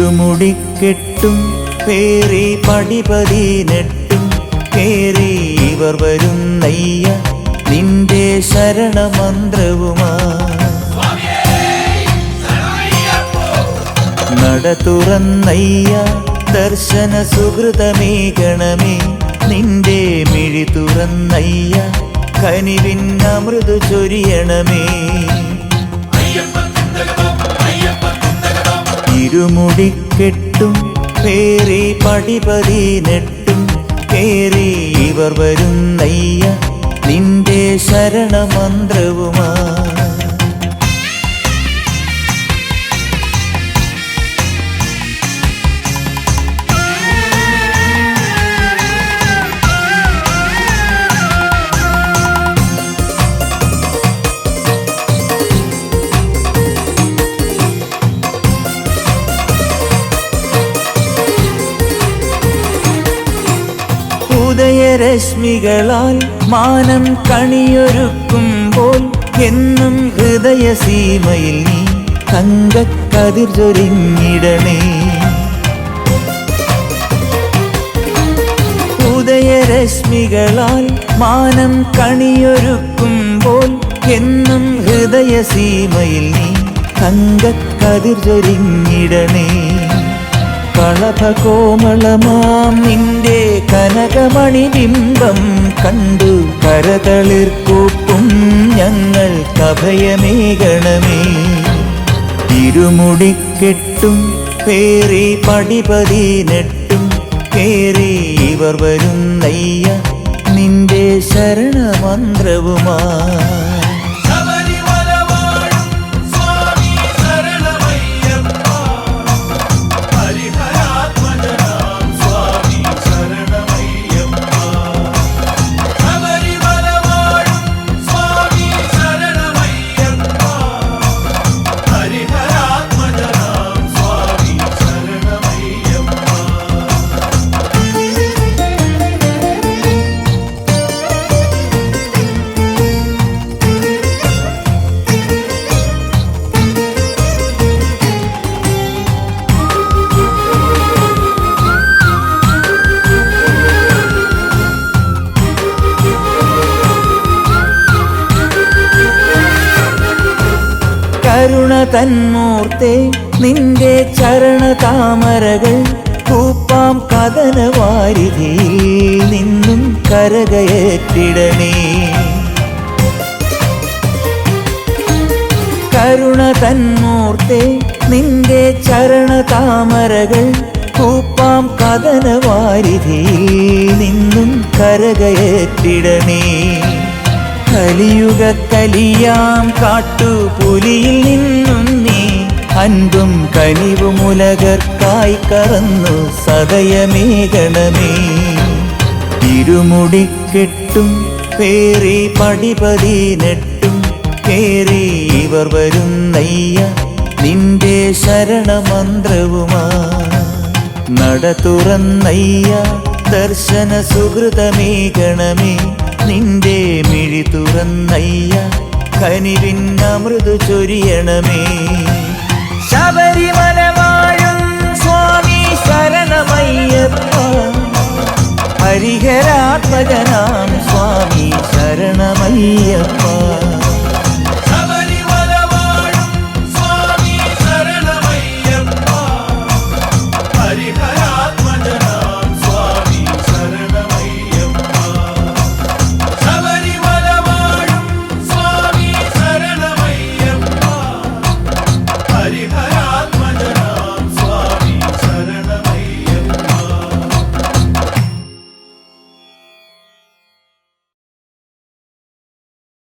ഇരുമുടിക്കെട്ടും പേറി പടിപതിനെട്ടും കേറി ഇവർ വരുന്നയ്യ നിന്റെ ശരണമന്ത്രവുമാ. നട തുറന്നയ്യ ദർശന സുഹൃതമേ ഗണമേ. നിന്റെ മിഴി തുറന്നയ്യ കനിവിൻ അമൃതു ചൊരിയണമേ. ഇരുമുടിക്കെട്ടും പേറി പടിപതി നെട്ടും കേറി ഇവർ വരുന്നയ്യ നിന്റെ ശരണമന്ത്രവുമാ ഉദയരശ്മികളാൽ മാനം കണിയൊരുക്കുമ്പോൾ എന്നും ഹൃദയസീമയിൽ നീ തങ്കക്കതിർ ചൊരിഞ്ഞിടണേ. ഉദയരശ്മികളാൽ മാനം കണിയൊരുക്കുമ്പോൾ എന്നും ഹൃദയസീമയിൽ നീ തങ്കക്കതിർ ചൊരിഞ്ഞിടണേ. കളഭകോമളമാം നിന്റെ കനകമണി ബിംബം കണ്ടു കരതളിർക്കൂപ്പും ഞങ്ങൾ കഭയമേകണമേ ഇരുമുടിക്കെട്ടും പേറി പടിപതി നെട്ടും കേറി ഇവർ വരുന്നയ്യ നിന്റെ ശരണമന്ത്രവുമാ. കരുണ തന്മൂർത്തെ നിന്റെ ചരണ താമരകൾ കൂപ്പാം കഥന വാരിധിയിൽ നിന്നും കരകയറ്റിടണേ. കരുണ തന്മൂർത്തെ നിന്റെ ചരണ താമരകൾ കൂപ്പാം കഥന വാരിധിയിൽ നിന്നും കരകയറ്റിടണേ. കലിയുഗ കലിയാം കാട്ടുപുലിയിൽ നിന്നും നീ അൻപും കനിവുമുലകർക്കായി കറന്നു സദയമേകണമേ ഇരുമുടിക്കെട്ടും പേറി പടിപതി നെട്ടും കേറി ഇവർ വരുന്നയ്യ നിന്റെ ശരണമന്ത്രവുമാ. നട തുറന്നയ്യ ദർശന സുഹൃതമേകണമേ നിന്റെ മിഴി തുറന്നയ്യ കനിവിൻ അമൃതു ചൊരിയണമേ. ശബരിമല വാഴും സ്വാമി ശരണമയ്യപ്പ ഹരിഹരാത്മജനാം സ്വാമി ശരണമയ്യപ്പ.